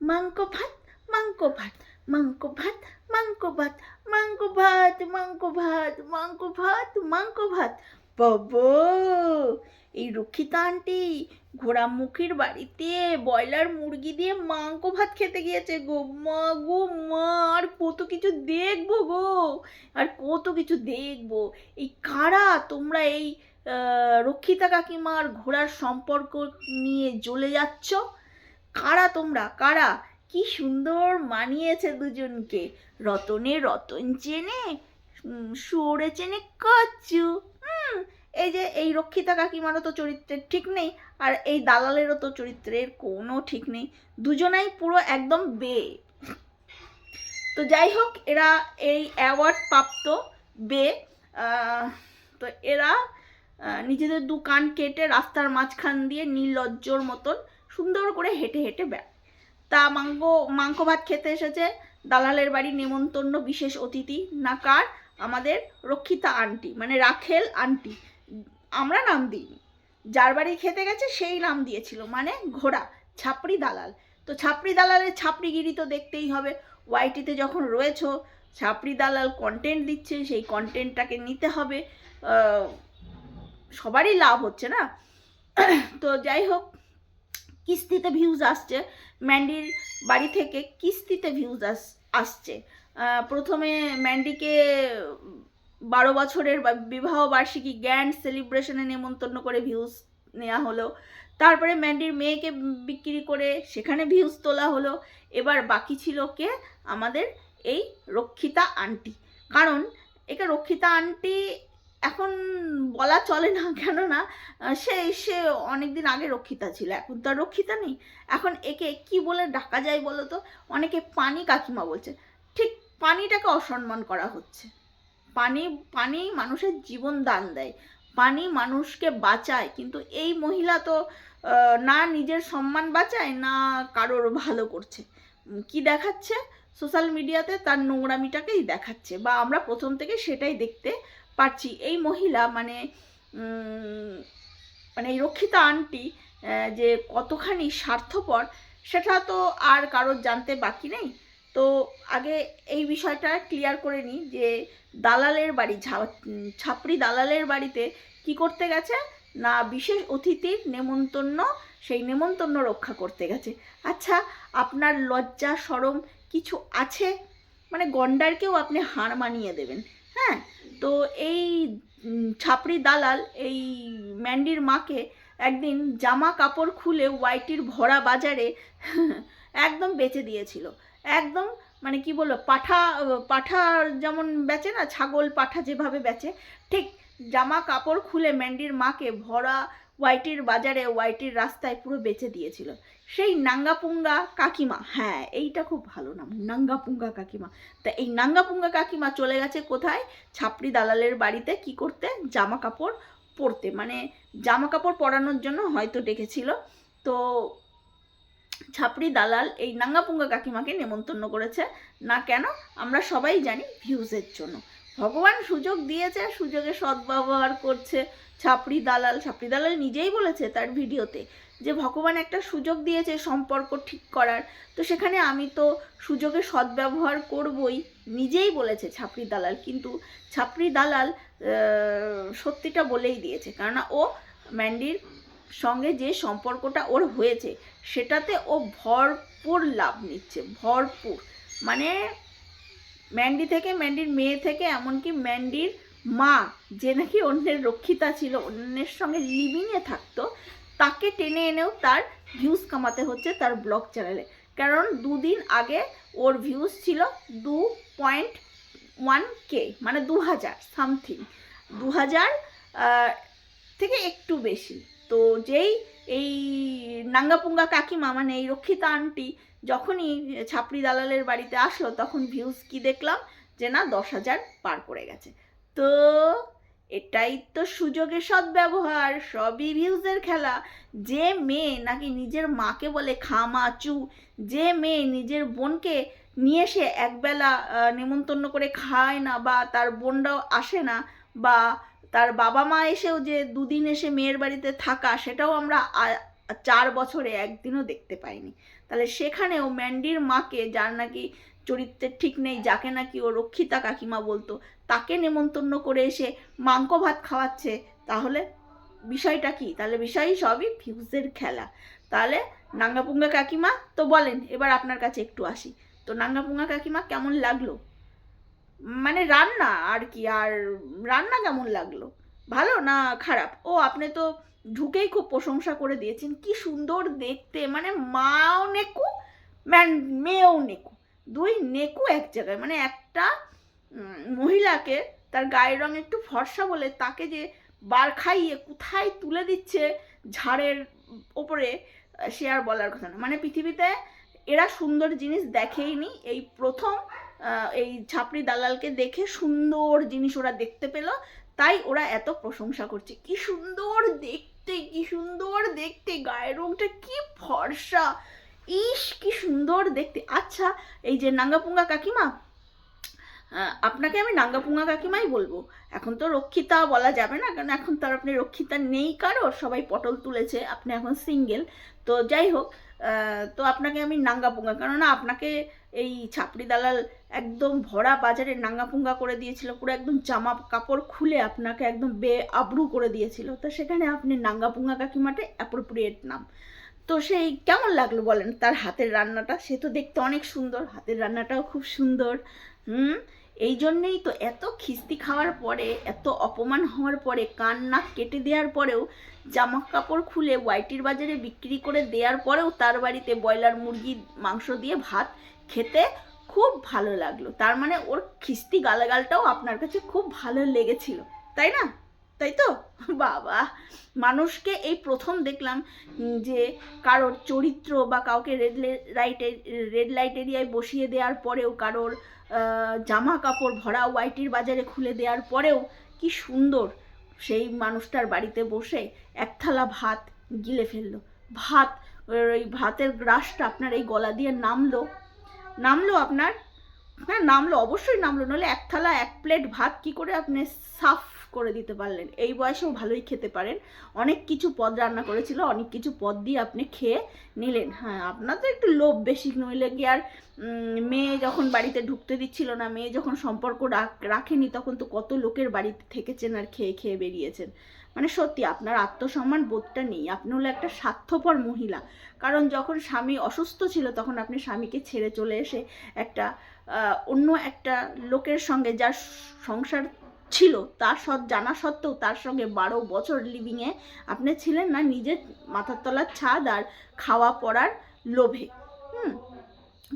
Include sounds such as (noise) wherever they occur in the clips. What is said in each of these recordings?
মাংস ভাত মাংস ভাত মাংস ভাত মাংস ভাত মাংস ভাত মাংস ভাত মাংস ভাত মাংস ভাত। বাবা, এই রক্ষিতা আন্টি ঘোড়ামুখীর বাড়িতে ব্রয়লার মুরগি দিয়ে মাংস ভাত খেতে গিয়েছে গো। মা গো, মা, আর কত কিছু দেখব গো, আর কত কিছু দেখব। এই কারা? তোমরা এই রক্ষিতা কাকিমার ঘোড়ার সম্পর্ক নিয়ে জ্বলে যাচ্ছ? কারা তোমরা? কারা? কি সুন্দর মানিয়েছে দুজনকে। রতনে রতন চেনে সুরে চেনে কচ্ছু হুম, এই যে এই রক্ষিতা কাকিমারও তো চরিত্রের ঠিক নেই, আর এই দালালেরও তো চরিত্রের কোনো ঠিক নেই। দুজনাই পুরো একদম বে। তো যাই হোক, এরা এই অ্যাওয়ার্ড প্রাপ্ত বে। তো এরা নিজেদের দু কান কেটে রাস্তার মাঝখান দিয়ে নির্লজ্জর মতন সুন্দর করে হেঁটে হেঁটে বেড়ায়। তা মাংস মাংস ভাত খেতে এসেছে। দালালের বাড়ি নেমন্তন্ন বিশেষ অতিথি। না কার? আমাদের রক্ষিতা আন্টি মানে রাখেল আন্টি। আমরা নাম দিইনি। যার বাড়ি খেতে গেছে, সেই নাম দিয়েছিল। মানে ঘোড়া, ছাপড়ি দালাল। তো ছাপড়ি দালালের ছাপড়িগিরি তো দেখতেই হবে। ওয়াইটিতে যখন রয়েছো, ছাপড়ি দালাল কন্টেন্ট দিচ্ছে, সেই কন্টেন্টটাকে নিতে হবে। সবারই লাভ হচ্ছে না। তো যাই হোক কিস্তিতে ভিউজ আসছে ম্যান্ডির বাড়ি থেকে কিস্তিতে ভিউজ আস, আসছে। প্রথমে ম্যান্ডিকে বারো বছরের বিবাহ বার্ষিকী গ্র্যান্ড সেলিব্রেশনে নেমন্তন্ন করে ভিউজ নেওয়া হলো। তারপরে ম্যান্ডির মেয়েকে বিক্রি করে সেখানে ভিউজ তোলা হলো। এবার বাকি ছিল কে? আমাদের এই রক্ষিতা আন্টি কারণ একে রক্ষিতা আন্টি এখন বলা চলে না, (laughs) কেননা সে সে অনেক দিন আগে রক্ষিতা ছিল, এখন তো রক্ষিতা নেই। এখন একে কি বলে ডাকা যায় বলো তো? অনেকে পানি কাকিমা বলছে। ঠিক পানিটাকে অসম্মান করা হচ্ছে। পানি পানি মানুষের জীবন দান দেয়। পানি মানুষকে বাঁচায়, কিন্তু এই মহিলা তো না নিজের সম্মান বাঁচায়, না কারোর ভালো করছে। কি দেখাচ্ছে? সোশ্যাল মিডিয়াতে তার নোংরামিটাকেই দেখাচ্ছে, বা আমরা প্রথম থেকে সেটাই দেখতে পাচ্ছি এই মহিলা মানে মানে এই রক্ষিতা আন্টি যে কতখানি স্বার্থপর, সেটা তো আর কারোর জানতে বাকি নেই। তো আগে এই বিষয়টা ক্লিয়ার করে নিই যে দালালের বাড়ি ছাপড়ি দালালের বাড়িতে কি করতে গেছে? না বিশেষ অতিথির নেমন্তন্ন, সেই নেমন্তন্ন রক্ষা করতে গেছে। আচ্ছা আপনার লজ্জা সরম কিছু আছে? মানে গন্ডারকেও আপনি হার মানিয়ে দেবেন হ্যাঁ? তো এই ছাপড়ি দালাল এই ম্যান্ডির মাকে একদিন জামা কাপড় খুলে ওয়াইটির ভরা বাজারে (laughs) একদম বেচে দিয়েছিল। একদম মানে কি বলব, পাঠা পাঠা যেমন বেচে না, ছাগল পাঠা যেভাবে বেচে, ঠিক জামা কাপড় খুলে ম্যান্ডির মাকে ভরা ওয়াইটির বাজারে ওয়াইটির রাস্তায় পুরো বেচে দিয়েছিল। সেই নাঙ্গাপুঙ্গা কাকিমা হ্যাঁ এইটা খুব ভালো নাম, নাঙ্গাপুঙ্গা কাকিমা। তা এই নাঙ্গাপুঙ্গা কাকিমা চলে গেছে কোথায়? ছাপড়ি দালালের বাড়িতে কি করতে? জামা কাপড় পরতে। মানে জামা কাপড় পরানোর জন্য হয়তো ডেকেছিল। তো ছাপড়ি দালাল এই নাঙ্গাপুঙ্গা কাকিমাকে নেমন্তন্ন করেছে। না কেন? আমরা সবাই জানি ভিউজের জন্য। ভগবান সুযোগ দিয়েছে, সুযোগে সদ্ব্যবহার করছে। ছাপড়ি দালাল ছাপড়ি দালাল নিজেই বলেছে তার ভিডিওতে যে ভগবান একটা সুযোগ দিয়েছে সম্পর্ক ঠিক করার। তো সেখানে আমি তো সুযোগে সদ্ব্যবহার করবই, নিজেই বলেছে ছাপড়ি দালাল। কিন্তু ছাপড়ি দালাল সত্যিটা বলেই দিয়েছে। কেননা ও ম্যান্ডির সঙ্গে যে সম্পর্কটা ওর হয়েছে, সেটাতে ও ভরপুর লাভ নিচ্ছে, ভরপুর। মানে ম্যান্ডি থেকে, ম্যান্ডির মেয়ে থেকে, এমনকি ম্যান্ডির মা, যে নাকি অন্যের রক্ষিতা ছিল, অন্যের সঙ্গে লিভিংয়ে থাকতো, তাকে টেনে এনেও তার ভিউজ কামাতে হচ্ছে তার ব্লগ চ্যানেলে কারণ দুদিন আগে ওর ভিউজ ছিল দু পয়েন্ট ওয়ান কে মানে দু হাজার সামথিং দু হাজার থেকে একটু বেশি। তো যেই এই নাঙ্গাপুঙ্গা কাকিমা মানে এই রক্ষিতা আন্টি যখনই ছাপড়ি দালালের বাড়িতে আসলো, তখন ভিউজ কি দেখলাম? যে না, দশ হাজার পার করে গেছে। তো? এটাই তো সুযোগের সদ্ব্যবহার, সবই ভিউজের খেলা। যে মেয়ে নাকি নিজের মাকে বলে খামাচু, যে মেয়ে নিজের বোনকে নিয়ে এসে একবেলা নেমন্তন্ন করে খায় না বা তার বোনরাও আসে না বা তার বাবা মা এসেও যে দুদিন এসে মেয়ের বাড়িতে থাকা, সেটাও আমরা চার বছরে একদিনও দেখতে পাইনি। তাহলে সেখানেও ম্যান্ডির মাকে, যার নাকি চরিত্রের ঠিক নেই, যাকে নাকি ও রক্ষিতা কাকিমা বলতো, তাকে নেমন্তন্ন করে এসে মাংস ভাত খাওয়াচ্ছে, তাহলে বিষয়টা কি? তাহলে বিষয়ই সবই ফিউজের খেলা। তাহলে নাঙ্গাপুঙ্গা কাকিমা তো বলেন, এবার আপনার কাছে একটু আসি। তো নাঙ্গাপুঙ্গা কাকিমা কেমন লাগল? মানে রান্না আর কি, আর রান্না কেমন লাগল? ভালো না খারাপ? ও, আপনি তো ঢুকেই খুব প্রশংসা করে দিয়েছেন, কি সুন্দর দেখতে মানে মাও নেকু, ম্যান, মেয়েও নেকু। দুই নেকু এক জায়গায়। মানে একটা মহিলাকে তার গায়ের রং একটু ফর্সা বলে তাকে যে বার খাইয়ে কোথায় তুলে দিচ্ছে ঝাড়ের ওপরে, সে আর বলার কথা না। মানে পৃথিবীতে এরা সুন্দর জিনিস দেখেইনি। এই প্রথম এই ছাপড়ি দালালকে দেখে সুন্দর জিনিস ওরা দেখতে পেল। তাই ওরা এত প্রশংসা করছে। কি সুন্দর দেখতে, কি সুন্দর দেখতে, গায়ের রংটা কি ফর্সা। ইস কি সুন্দর দেখতে। আচ্ছা এই যে নাঙ্গাপুঙ্গা কাকিমা আপনাকে আমি নাঙ্গাপুঙ্গা কাকিমাই বলব। এখন তো রক্ষিতা বলা যাবে না, কারণ এখন তো আর আপনি রক্ষিতা নেই কারও, সবাই পটল তুলেছে, আপনি এখন সিঙ্গেল তো যাই হোক তো আপনাকে আমি নাঙ্গাপুঙ্গা, কেননা আপনাকে এই ছাপড়ি দালাল একদম ভরা বাজারে নাঙ্গাপুঙ্গা করে দিয়েছিল, পুরো একদম জামা কাপড় খুলে আপনাকে একদম বে আবরু করে দিয়েছিল। তো সেখানে আপনি নাঙ্গাপুঙ্গা কাকিমাটা অ্যাপ্রোপ্রিয়েট নাম। তো সেই কেমন লাগল বলেন? তার হাতের রান্নাটা? সে তো দেখতে অনেক সুন্দর। হাতের রান্নাটাও খুব সুন্দর। হুম? এই জন্যেই তো এত খিস্তি খাওয়ার পরে, এত অপমান হওয়ার পরে, কান নাক কেটে দেওয়ার পরেও জামা কাপড় খুলে ওয়াইটির বাজারে বিক্রি করে দেওয়ার পরেও তার বাড়িতে ব্রয়লার মুরগি, মাংস দিয়ে ভাত খেতে খুব ভালো লাগল। তার মানে ওর খিস্তি গালাগালটাও আপনার কাছে খুব ভালো লেগেছিল। তাই না? তাই তো? বাবা। মানুষকে এই প্রথম দেখলাম যে কারোর চরিত্র বা কাউকে রেড লাইট রেড লাইট এরিয়ায় বসিয়ে দেওয়ার পরেও, কারোর জামা কাপড় ভরা ওয়াইটির বাজারে খুলে দেওয়ার পরেও কি সুন্দর সেই মানুষটার বাড়িতে বসে এক থালা ভাত গিলে ফেলল। ভাত ওই ভাতের গ্রাসটা আপনার এই গলা দিয়ে নামলো। নামলো আপনার? হ্যাঁ নামলো, অবশ্যই নামলো। নাহলে এক থালা, এক প্লেট ভাত কি করে আপনি সাফ করে দিতে পারলেন। এই বয়সেও ভালোই খেতে পারেন। অনেক কিছু পদ রান্না করেছিল, অনেক কিছু পদ দিয়ে আপনি খেয়ে নিলেন। হ্যাঁ আপনার তো একটু লোভ বেশি নইলে কি আর মেয়ে যখন বাড়িতে ঢুকতে দিচ্ছিল না, মেয়ে যখন সম্পর্ক রাখ- রাখেনি, তখন তো কত লোকের বাড়িতে থেকেছেন আর খেয়ে খেয়ে বেরিয়েছেন। মানে সত্যি, আপনার আত্মসম্মান বোধটা নেই। আপনি হলো একটা স্বার্থপর মহিলা। কারণ যখন স্বামী অসুস্থ ছিল, তখন আপনি স্বামীকে ছেড়ে চলে এসে একটা অন্য একটা লোকের সঙ্গে, যার সংসার ছিল, তার সৎ, জানা সত্ত্বেও তার সঙ্গে বারো বছর লিভিংয়ে আপনি ছিলেন না, নিজের মাথার তলার ছাদ আর খাওয়া পড়ার লোভে। হুম?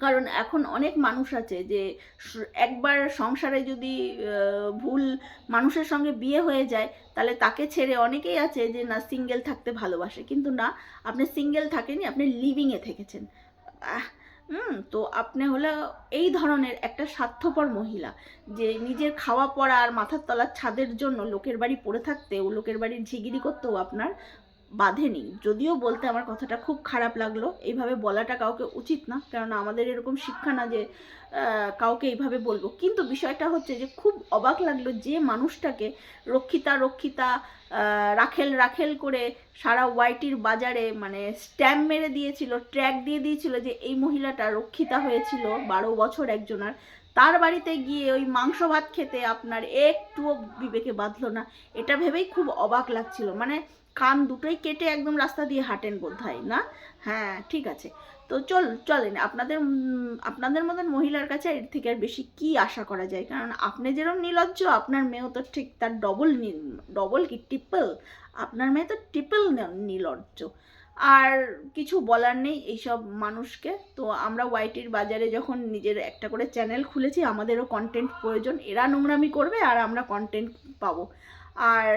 কারণ এখন অনেক মানুষ আছে যে একবার সংসারে যদি ভুল মানুষের সঙ্গে বিয়ে হয়ে যায়, তাহলে তাকে ছেড়ে অনেকেই আছে যে, না সিঙ্গেল থাকতে ভালোবাসে। কিন্তু না, আপনি সিঙ্গেল থাকেনি আপনি লিভিংয়ে থেকেছেন। হুম, তো আপনি হলো এই ধরনের একটা স্বার্থপর মহিলা যে নিজের খাওয়া পড়া আর মাথার তলার ছাদের জন্য লোকের বাড়ি পড়ে থাকতেও, লোকের বাড়ির ঝিগিরি করতেও আপনার বাধেনি। যদিও বলতে আমার কথাটা খুব খারাপ লাগল, এইভাবে বলাটা কাউকে উচিত না কারণ আমাদের এরকম শিক্ষা না যে কাউকে এইভাবে বলব। কিন্তু বিষয়টা হচ্ছে যে, খুব অবাক লাগল যে মানুষটাকে রক্ষিতা রক্ষিতা রাখেল রাখেল করে সারা ওয়াইটির বাজারে মানে স্ট্যাম্প মেরে দিয়েছিল, ট্র্যাক দিয়ে দিয়েছিল যে এই মহিলাটা রক্ষিতা হয়েছিল, বারো বছর একজনার। তার বাড়িতে গিয়ে ওই মাংস ভাত খেতে আপনার একটুও বিবেকে বাঁধলো না। এটা ভেবেই খুব অবাক লাগছিল। মানে কান দুটোই কেটে একদম রাস্তা দিয়ে হাঁটেন বোধ হয় না? হ্যাঁ ঠিক আছে। তো চল, চলেন, আপনাদের আপনাদের মতন মহিলার কাছে এর থেকে আর বেশি কি আশা করা যায়? কারণ আপনি যেরকম নির্লজ্জ আপনার মেয়েও তো ঠিক তার ডবল ডবল কি ট্রিপল আপনার মেয়ে তো ট্রিপল নির্লজ্জ আর কিছু বলার নেই এইসব মানুষকে। তো আমরা ওয়াইটির বাজারে যখন নিজের একটা করে চ্যানেল খুলেছি, আমাদেরও কন্টেন্ট প্রয়োজন। এরা নোংরামি করবে আর আমরা কন্টেন্ট পাবো। আর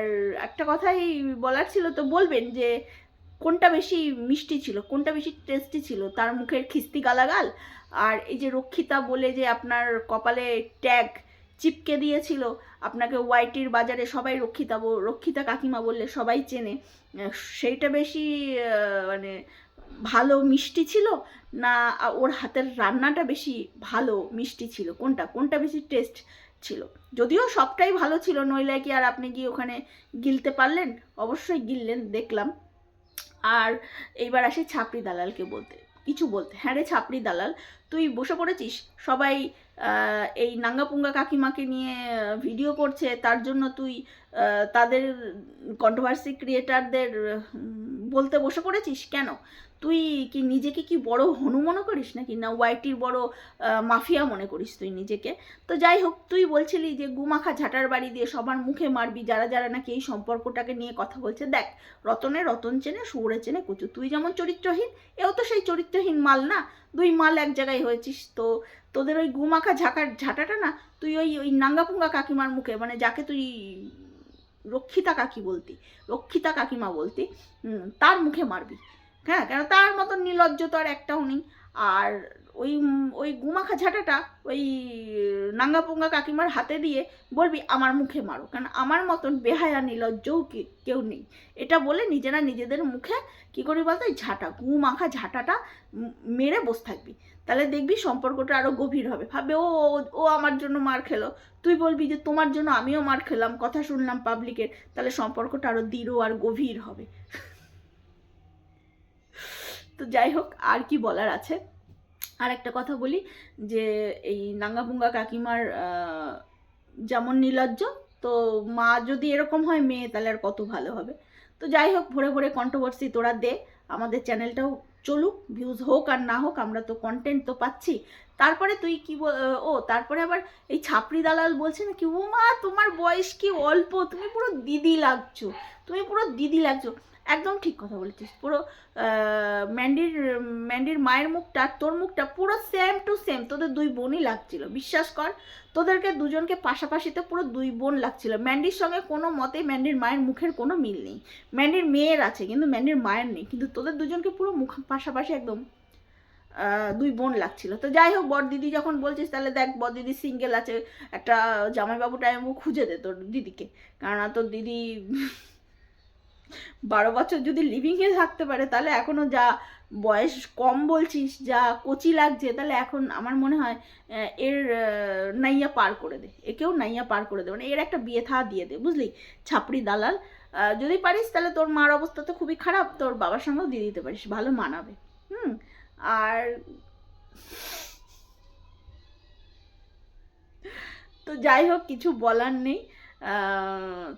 একটা কথাই বলার ছিল তো বলবেন যে, কোনটা বেশি মিষ্টি ছিল, কোনটা বেশি টেস্টি ছিল? তার মুখের খিস্তি গালাগাল? আর এই যে রক্ষিতা বলে যে আপনার কপালে ট্যাগ চিপকে দিয়েছিল, আপনাকে ওয়াইটির বাজারে সবাই রক্ষিতা রক্ষিতা কাকিমা বললে সবাই চেনে সেইটা বেশি মানে ভালো মিষ্টি ছিল? না ওর হাতের রান্নাটা বেশি ভালো মিষ্টি ছিল? কোনটা? কোনটা বেশি টেস্ট ছিল। যদিও সবটাই ভালো ছিল, নইলে কি আর আপনি কি ওখানে গিলতে পারলেন? অবশ্যই গিললেন, দেখলাম। আর এইবার আসি ছাপড়ি দালালকে বলতে। কিছু বলতে। হ্যাঁ রে ছাপড়ি দালাল, তুই বসে পড়েছিস? সবাই এই নাঙ্গাপুঙ্গা কাকিমাকে নিয়ে ভিডিও করছে। তার জন্য তুই তাদের কন্ট্রোভার্সি ক্রিয়েটারদের বলতে বসে পড়েছিস? কেন? তুই কি নিজেকে কি বড় হনু মনে করিস নাকি? না ওয়াইটির বড় মাফিয়া মনে করিস তুই নিজেকে? তো যাই হোক, তুই বলছিলি যে গুমাখা ঝাঁটার বাড়ি দিয়ে সবার মুখে মারবি, যারা যারা নাকি এই সম্পর্কটাকে নিয়ে কথা বলছে। দেখ, রতনে রতন চেনে, সুরে চেনে কুচু। তুই যেমন চরিত্রহীন, এও তো সেই চরিত্রহীন মাল না? দুই মাল এক জায়গায় হয়েছিস। তো তোদের ওই গুমাখা ঝাঁকার ঝাঁটাটা না, তুই ওই ওই নাঙ্গাপুঙ্গা কাকিমার মুখে মানে যাকে তুই রক্ষিতা কাকি বলতি, রক্ষিতা কাকিমা বলতি তার মুখে মারবি। হ্যাঁ কেন তার মতন নির্লজ্জ তো আর একটাও নেই। আর ওই ওই গুমাখা ঝাঁটাটা ওই নাঙ্গা নাঙ্গাপুঙ্গা কাকিমার হাতে দিয়ে বলবি, আমার মুখে মারো। কারণ আমার মতন বেহায়া নির্লজ্জও কেউ নেই। এটা বলে নিজেরা নিজেদের মুখে কি করবি বলতো ওই ঝাঁটা গু মাখা ঝাঁটাটা মেরে বসে থাকবি। তাহলে দেখবি সম্পর্কটা আরও গভীর হবে। ভাবে ও- ও আমার জন্য মার খেলো। তুই বলবি যে, তোমার জন্য আমিও মার খেলাম, কথা শুনলাম পাবলিকের তাহলে সম্পর্কটা আরও দৃঢ় আর গভীর হবে। তো যাই হোক, আর কি বলার আছে? আর একটা কথা বলি, যে এই নাঙ্গাপুঙ্গা কাকিমার যেমন নির্লজ্জ তো মা যদি এরকম হয়, মেয়ে তাহলে আর কত ভালো হবে? তো যাই হোক, ভোরে ভোরে কন্ট্রোভার্সি তোরা দে, আমাদের চ্যানেলটাও চলুক ভিউজ হোক আর না হোক, আমরা তো কন্টেন্ট তো পাচ্ছি। তারপরে তুই কি ও, তারপরে আবার এই ছাপড়ি দালাল বলছে না কি ও মা তোমার বয়স কি অল্প, তুমি পুরো দিদি লাগছো, তুমি পুরো দিদি লাগছো। একদম ঠিক কথা বলেছিস। পুরো ম্যান্ডির ম্যান্ডির মায়ের মুখটা, তোর মুখটা পুরো সেম টু সেম তোদের দুই বোনই লাগছিল, বিশ্বাস কর। তোদেরকে দুজনকে পাশাপাশিতে পুরো দুই বোন লাগছিল। ম্যান্ডির সঙ্গে কোনো মতেই ম্যান্ডির মায়ের মুখের কোনো মিল নেই। ম্যান্ডির মেয়ের আছে, কিন্তু ম্যান্ডির মায়ের নেই। কিন্তু তোদের দুজনকে পুরো মুখ পাশাপাশি একদম দুই বোন লাগছিল। তো যাই হোক বর দিদি যখন বলছিস, তাহলে দেখ বর দিদি সিঙ্গেল আছে। একটা জামাইবাবু টাইমও খুঁজে দে তোর দিদিকে। কেননা তোর দিদি বারো বছর যদি লিভিংয়ে থাকতে পারে, তাহলে এখনও যা বয়স কম বলছিস, যা কচি লাগছে, তাহলে এখন আমার মনে হয় এর নাইয়া পার করে দে। একেও নাইয়া পার করে দে। মানে এর একটা বিয়ে থা দিয়ে দে, বুঝলি? ছাপড়ি দালাল। যদি পারিস, তাহলে তোর মার অবস্থা তো খুবই খারাপ, তোর বাবার সঙ্গেও দিয়ে দিতে পারিস, ভালো মানাবে। হুম? আর তো যাই হোক, কিছু বলার নেই।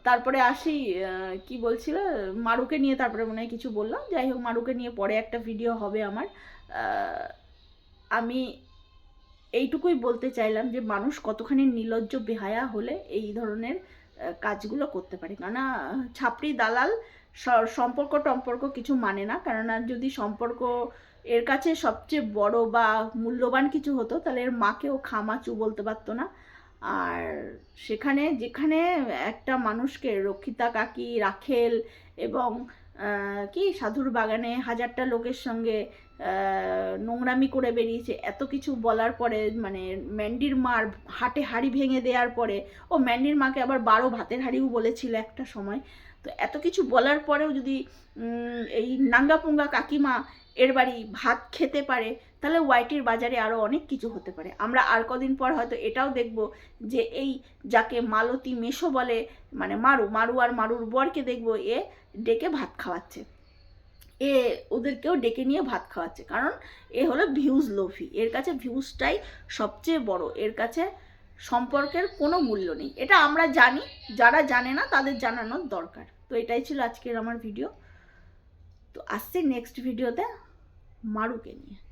তারপরে আসি কি বলছিল? মারুকে নিয়ে তারপরে মনে হয় কিছু বললাম। যাই হোক, মারুকে নিয়ে পরে একটা ভিডিও হবে আমার। আমি এইটুকুই বলতে চাইলাম যে, মানুষ কতখানি নির্লজ্জ বেহায়া হলে এই ধরনের কাজগুলো করতে পারে। কেননা, ছাপড়ি দালাল সম্পর্ক টম্পর্ক কিছু মানে না। কেননা, যদি সম্পর্ক এর কাছে সবচেয়ে বড় বা মূল্যবান কিছু হতো, তাহলে এর মাকেও খামাচু বলতে পারতো না। আর সেখানে, যেখানে একটা মানুষকে রক্ষিতা কাকি, রাখেল এবং কি সাধুর বাগানে হাজারটা লোকের সঙ্গে নোংরামি করে বেরিয়েছে, এত কিছু বলার পরে মানে ম্যান্ডির মার হাটে হাড়ি ভেঙে দেওয়ার পরে, ও ম্যান্ডির মাকে আবার বারো ভাতের হাড়িও বলেছিল একটা সময়। তো এত কিছু বলার পরেও যদি এই নাঙ্গাপুঙ্গা কাকিমা এর বাড়ি ভাত খেতে পারে, তাহলে ওয়াইটির বাজারে আরও অনেক কিছু হতে পারে। আমরা আর কদিন পর হয়তো এটাও দেখব যে এই যাকে মালতী মেশো বলে মানে মারু মারু আর মারুর বরকে দেখব এ ডেকে ভাত খাওয়াচ্ছে। এ ওদেরকেও ডেকে নিয়ে ভাত খাওয়াচ্ছে, কারণ এ হলো ভিউজ লোভি। এর কাছে ভিউজটাই সবচেয়ে বড়। এর কাছে সম্পর্কের কোনো মূল্য নেই। এটা আমরা জানি, যারা জানে না তাদের জানানোর দরকার। তো এটাই ছিল আজকের আমার ভিডিও তো আসছি নেক্সট ভিডিওতে মারুকে নিয়ে